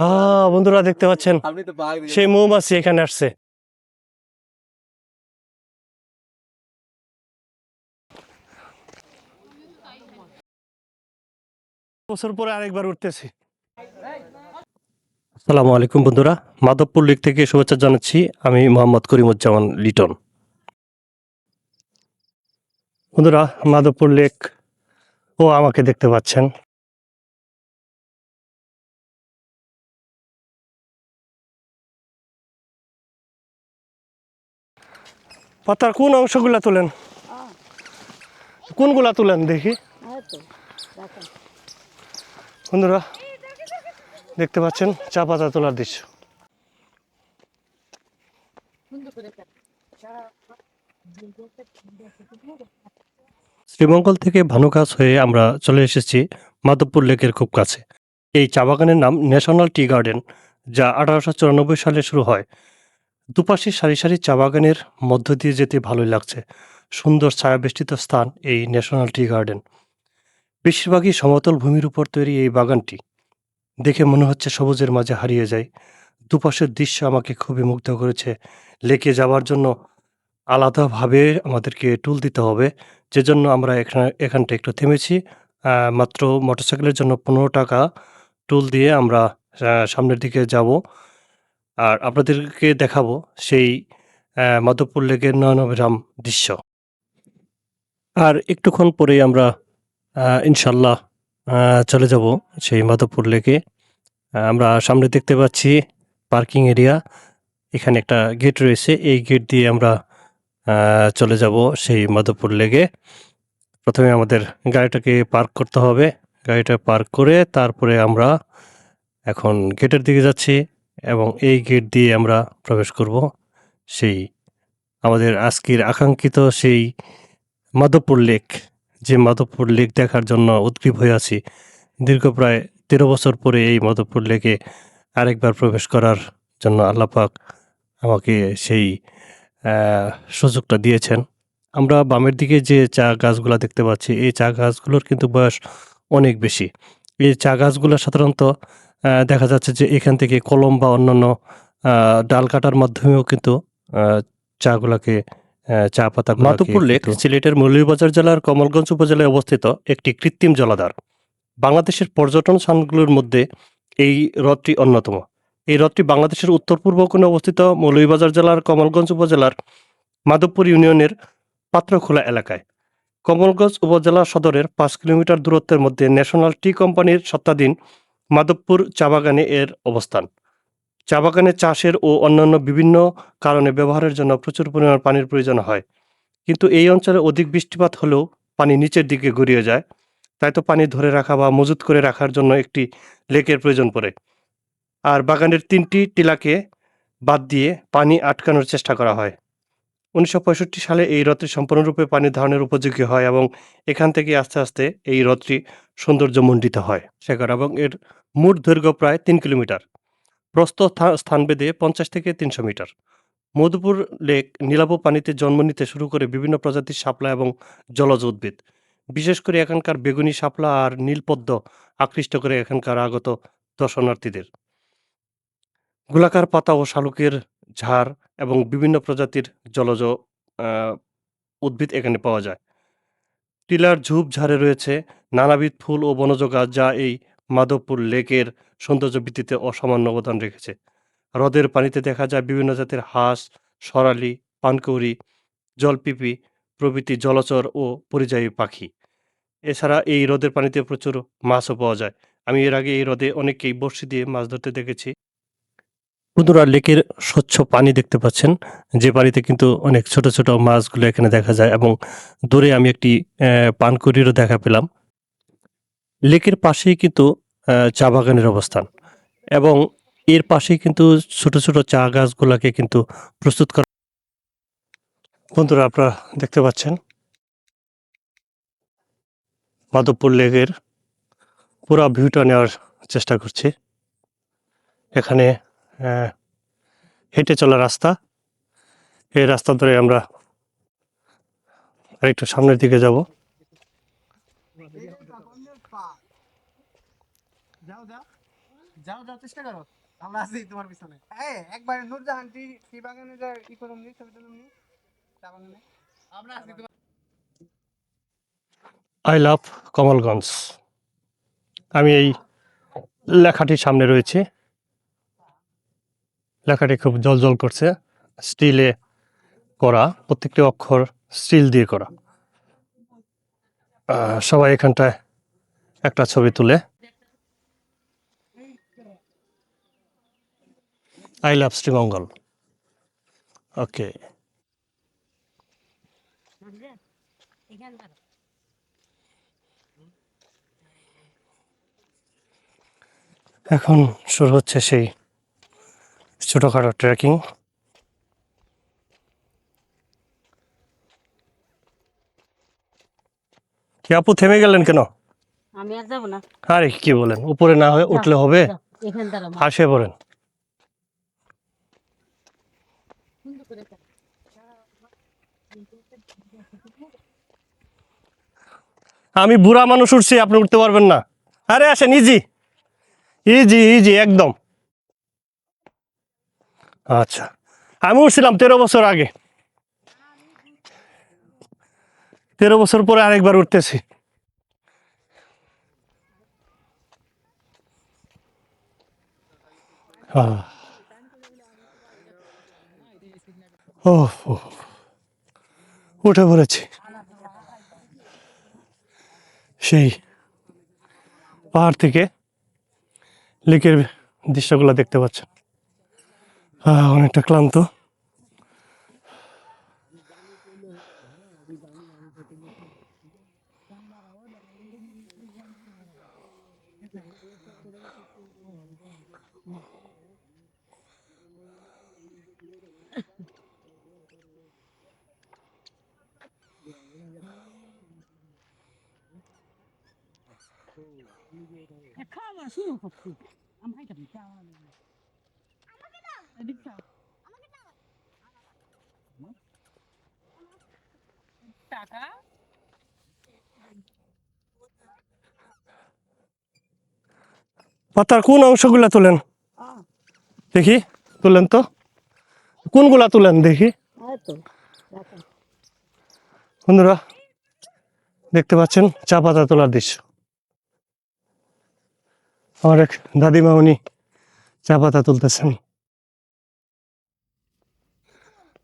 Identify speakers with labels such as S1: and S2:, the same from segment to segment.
S1: হ্যাঁ বন্ধুরা দেখতে পাচ্ছেন। সেই মৌমাছি এখানে আসছে। বছর পরে আরেকবার উঠতেছি। আসসালামু আলাইকুম বন্ধুরা। মাধবপুর লেক থেকে শুভেচ্ছা জানাচ্ছি। আমি মোহাম্মদ করিমুজ্জামান লিটন। বন্ধুরা মাধবপুর লেক ও আমাকে দেখতে পাচ্ছেন। পাতার কোন অংশগুলা তোলেন? কোনগুলা তোলেন দেখি? বন্ধুরা, দেখতে পাচ্ছেন চা পাতা তোলার দৃশ্য। শ্রীমঙ্গল থেকে ভানুকাছ হয়ে আমরা চলে এসেছি মাধবপুর লেকের খুব কাছে। এই চা বাগানের নাম ন্যাশনাল টি গার্ডেন, যা আঠারোশো চুরানব্বই সালে শুরু হয়। দুপাশে সারি সারি চা বাগানের মধ্য দিয়ে যেতে ভালোই লাগছে। সুন্দর ছায়াবেষ্টিত স্থান এই ন্যাশনাল টি গার্ডেন। বেশিরভাগই সমতল ভূমির উপর তৈরি এই বাগানটি। দেখে মনে হচ্ছে সবুজের মাঝে হারিয়ে যায়। দুপাশের দৃশ্য আমাকে খুবই মুগ্ধ করেছে। লেকে যাওয়ার জন্য আলাদাভাবে আমাদেরকে টুল দিতে হবে। যেজন্য আমরা এখানে, এখানটা একটু থেমেছি। মাত্র মোটরসাইকেলের জন্য পনেরো টাকা টুল দিয়ে আমরা সামনের দিকে যাব। আর আপনাদেরকে দেখাবো সেই মাধবপুর লেকের নয়নবিরাম দৃশ্য। আর একটুক্ষণ পরেই আমরা ইনশাল্লাহ চলে যাব সেই মাধবপুর লেকে। আমরা সামনে দেখতে পাচ্ছি পার্কিং এরিয়া। এখানে একটা গেট রয়েছে। এই গেট দিয়ে আমরা চলে যাব সেই মাধবপুর লেকে। প্রথমে আমাদের গাড়িটাকে পার্ক করতে হবে। গাড়িটা পার্ক করে তারপরে আমরা এখন গেটের দিকে যাচ্ছি। এবং এই গেট দিয়ে আমরা প্রবেশ করব। সেই আমাদের আজকের আকাঙ্ক্ষিত সেই মাধবপুর লেক, যে মাধবপুর লেক দেখার জন্য উদ্গ্রীব হয়ে আছি। দীর্ঘ প্রায় তেরো বছর পরে এই মাধবপুর লেকে আরেকবার প্রবেশ করার জন্য আল্লাপাক আমাকে সেই সুযোগটা দিয়েছেন। আমরা বামের দিকে যে চা গাছগুলো দেখতে পাচ্ছি, এই চা গাছগুলোর কিন্তু বয়স অনেক বেশি। এই চা গাছগুলো সাধারণত দেখা যাচ্ছে যে এখান থেকে কলম বা অন্যান্য ডাল কাটার মাধ্যমেও কিন্তু চাগুলাকে চা পাতা মাধবপুর লেক সিলেটের মৌলভীবাজার জেলার কমলগঞ্জ উপজেলায় অবস্থিত একটি কৃত্রিম জলাধার। বাংলাদেশের পর্যটন স্থানগুলোর মধ্যে এই হ্রদটি অন্যতম। এই হ্রদটি বাংলাদেশের উত্তর পূর্ব কোণে অবস্থিত মৌলভীবাজার জেলার কমলগঞ্জ উপজেলার মাধবপুর ইউনিয়নের পাত্রখোলা এলাকায়। কমলগঞ্জ উপজেলা সদরের পাঁচ কিলোমিটার দূরত্বের মধ্যে ন্যাশনাল টি কোম্পানির সত্ত্বাধীন মাধবপুর চা বাগানে এর অবস্থান। চা বাগানে চাষের ও অন্যান্য বিভিন্ন কারণে ব্যবহারের জন্য প্রচুর পরিমাণ পানির প্রয়োজন হয়। কিন্তু এই অঞ্চলে অধিক বৃষ্টিপাত হলেও পানি নিচের দিকে গড়িয়ে যায়। তাই তো পানি ধরে রাখা বা মজুত করে রাখার জন্য একটি লেকের প্রয়োজন পড়ে। আর বাগানের তিনটি টিলাকে বাদ দিয়ে পানি আটকানোর চেষ্টা করা হয়। উনিশশো পঁয়ষট্টি সালে এই হ্রদটি সম্পূর্ণরূপে পানি ধারণের উপযোগী হয় এবং এখান থেকে আস্তে আস্তে এই হ্রদটি সৌন্দর্যমণ্ডিত হয়। শেখর, এবং এর মোট দৈর্ঘ্য প্রায় তিন কিলোমিটার। প্রস্থ স্থানভেদে পঞ্চাশ থেকে তিনশো মিটার। মধুপুর লেক নীলাভ পানিতে জন্ম নিতে শুরু করে বিভিন্ন প্রজাতির শাপলা এবং জলজ উদ্ভিদ। বিশেষ করে এখানকার বেগুনি শাপলা আর নীলপদ্ম আকৃষ্ট করে এখানকার আগত দর্শনার্থীদের। গোলাকার পাতা ও শালুকের ঝাড় এবং বিভিন্ন প্রজাতির জলজ উদ্ভিদ এখানে পাওয়া যায়। টিলার ঝোপ ঝাড়ে রয়েছে। নানাবিধ ফুল ও বনজ গাছ যা এই মাধবপুর লেকের সৌন্দর্য বৃদ্ধিতে অসামান্য অবদান রেখেছে। হ্রদের পানিতে দেখা যায় বিভিন্ন জাতের হাঁস, সরালি, পানকৌড়ি, জলপিপি প্রভৃতি জলচর ও পরিযায়ী পাখি। এছাড়া এই হ্রদের পানিতে প্রচুর মাছও পাওয়া যায়। আমি এর আগে এই হ্রদে অনেককেই বড়শি দিয়ে মাছ ধরতে দেখেছি। বন্ধুরা লেকের স্বচ্ছ পানি দেখতে পাচ্ছেন। যে পানিতে কিন্তু অনেক ছোট ছোট মাছগুলো এখানে দেখা যায় এবং দূরে আমি একটি আহ, পানকুড়িরও দেখা পেলাম। লেকের পাশেই কিন্তু চা বাগানের অবস্থান এবং এর পাশেই কিন্তু ছোট ছোট চা গাছগুলোকে কিন্তু প্রস্তুত করা বন্ধুরা আপনারা দেখতে পাচ্ছেন। মাধবপুর লেকের পুরা ভিউটা নেওয়ার চেষ্টা করছি। এখানে হেঁটে চলা রাস্তা। এই রাস্তা ধরে আমরা আরেকটু সামনের দিকে যাব।
S2: যাও যাও চেষ্টা করো। আমরা আছি তোমার পিছনে। এই একবার নূরজাহান টি টি বাগানে যা ই করুন নি ছবি তুলুন নি চা বাগানে আমরা আছি তোমার
S1: আই লাভ কমলগঞ্জ আমি এই লেখাটির সামনে রয়েছে। লেখাটি খুব জল জল করছে। স্টিলে করা, প্রত্যেকটি অক্ষর স্টিল দিয়ে করা। সবাই এখানটায় একটা ছবি তুলে। I love Sreemangal. ওকে। এখন শুরু হচ্ছে সেই ছোটোখাটো ট্রেকিং কি আপু থেমে গেলেন কেন?
S3: আমি আর যাব না।
S1: আরে কি বলেন? উপরে না হয়ে উঠলে হবে? হাসে পড়েন। আমি বুড়া মানুষ উঠছি আপনি উঠতে পারবেন না। আরে আসেন ইজি ইজি ইজি একদম। আচ্ছা। আমি উঠছিলাম তেরো বছর আগে। তেরো বছর পরে আরেকবার উঠতেছি। ও। উঠে পড়েছি। সেই পাহাড় থেকে লেকের দৃশ্যগুলো দেখতে পাচ্ছেন। অনেকটা ক্লান্ত
S3: খাওয়া শুরু করছি আমি নেই। এদিক চাও। টাকা?
S1: পাতার কোন অংশগুলা তোলেন? দেখি তুলেন তো। কোনগুলা তুলেন দেখি। বন্ধুরা দেখতে পাচ্ছেন চা পাতা তোলার দৃশ্য। আমার এক দাদিমা উনি চা পাতা তুলতেছেন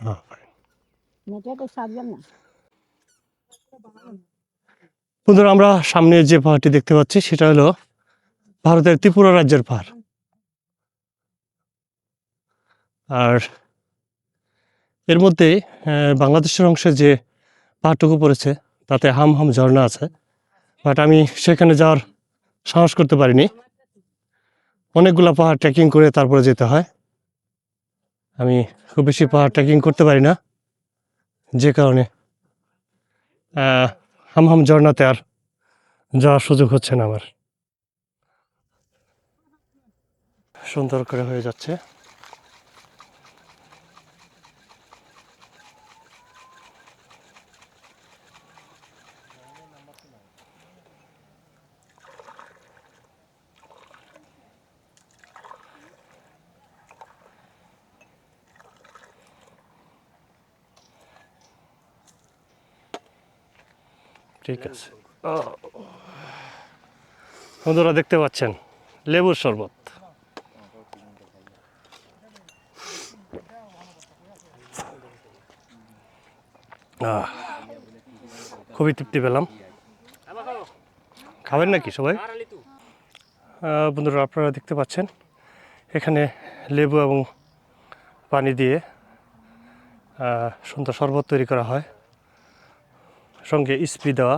S1: হ্যাঁ,
S3: মেয়েটা
S1: বন্ধুরা, আমরা সামনে যে পাহাড়টি দেখতে পাচ্ছি, সেটা হলো ভারতের ত্রিপুরা রাজ্যের পাহাড়। আর এর মধ্যে বাংলাদেশের অংশে যে পাহাড়টুকু পড়েছে, তাতে হাম হাম ঝর্ণা আছে। বাট আমি সেখানে যাওয়ার সাহস করতে পারিনি। অনেকগুলা পাহাড় ট্রেকিং করে তারপরে যেতে হয়। আমি খুব বেশি পাহাড় ট্রেকিং করতে পারি না। যে কারণে হামহাম হাম হাম ঝর্ণাতে আর যাওয়ার সুযোগ হচ্ছে না আমার। সুন্দর করে হয়ে যাচ্ছে। ঠিক আছে। বন্ধুরা দেখতে পাচ্ছেন, লেবুর শরবত। খুবই তৃপ্তি পেলাম। খাবেন নাকি সবাই? বন্ধুরা, আপনারা দেখতে পাচ্ছেন, এখানে লেবু এবং পানি দিয়ে সুন্দর শরবত তৈরি করা হয়। সঙ্গে স্পি দেওয়া।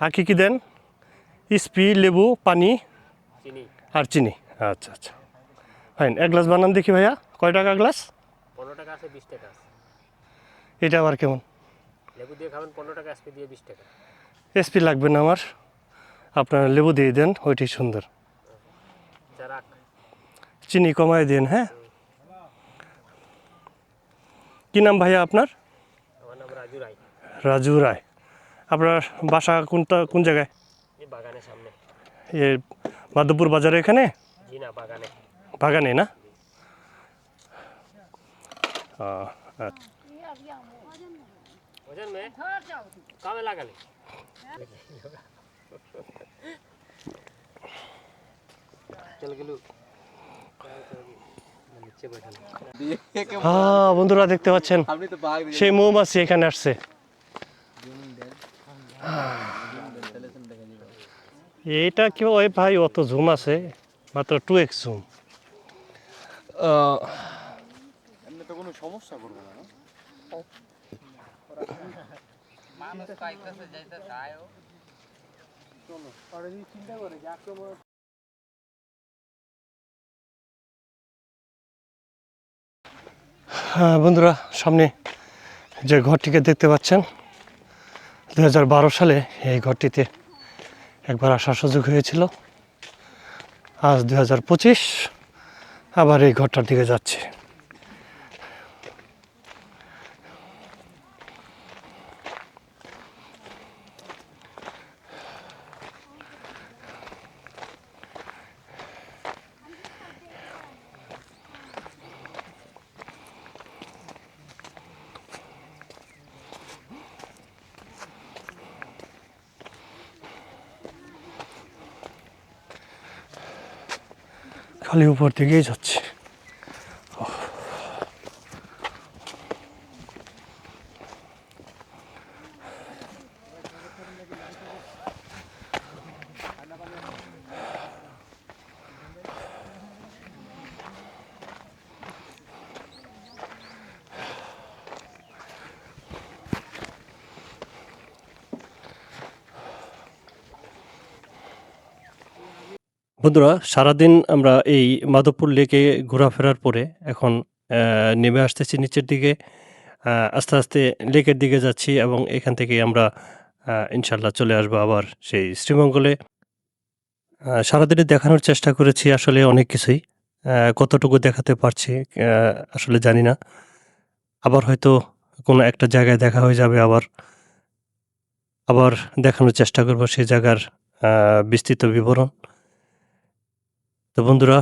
S1: আর কি কী দেন? স্পি লেবু পানি আর চিনি। আচ্ছা আচ্ছা। ফাইন এক গ্লাস বানান দেখি ভাইয়া। কয় টাকা গ্লাস?
S4: পনেরো টাকা আছে বিশ টাকা
S1: এটা আবার কেমন?
S4: লেবু দিয়ে খাবেন পনেরো টাকা এসপি দিয়ে বিশ টাকা।
S1: এসপি লাগবে না আমার। আপনার লেবু দিয়ে দেন ওইটাই সুন্দর। চিনি কমায় দিন হ্যাঁ? কি নাম ভাইয়া আপনার?
S4: আমার নাম রাজু রায়।
S1: রাজু রায়। আপনার বাসা কোনটা কোন জায়গায়?
S4: বাগানের সামনে।
S1: এ মাধবপুর বাজারে এখানে?
S4: বাগানে।
S1: বাগানে না? হ্যাঁ বন্ধুরা দেখতে পাচ্ছেন সেই মৌমাছি এখানে আসছে। এইটা কি ওই ভাই? অত জুম আছে, মাত্র টু এক্স
S2: করে
S1: হ্যাঁ বন্ধুরা, সামনে যে ঘরটিকে দেখতে পাচ্ছেন দুহাজার বারো সালে এই ঘরটিতে একবার আসার সুযোগ হয়েছিল। আজ দু হাজার পঁচিশ আবার এই ঘরটার দিকে যাচ্ছে। খালি উপর দিকেই যাচ্ছে বন্ধুরা, সারাদিন আমরা এই মাধবপুর লেকে ঘোরাফেরার পরে এখন নেমে আসতেছি নিচের দিকে। আস্তে আস্তে লেকের দিকে যাচ্ছি এবং এখান থেকে আমরা ইনশাল্লাহ চলে আসব আবার সেই শ্রীমঙ্গলে। সারাদিনে দেখানোর চেষ্টা করেছি আসলে অনেক কিছুই। কতটুকু দেখাতে পারছি আসলে জানি না। আবার হয়তো কোনো একটা জায়গায় দেখা হয়ে যাবে আবার। আবার দেখানোর চেষ্টা করব সেই জায়গার বিস্তৃত বিবরণ। তো বন্ধুরা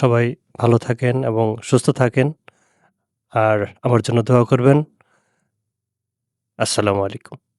S1: সবাই ভালো থাকেন এবং সুস্থ থাকেন। আর আমার জন্য দোয়া করবেন। আসসালামু আলাইকুম।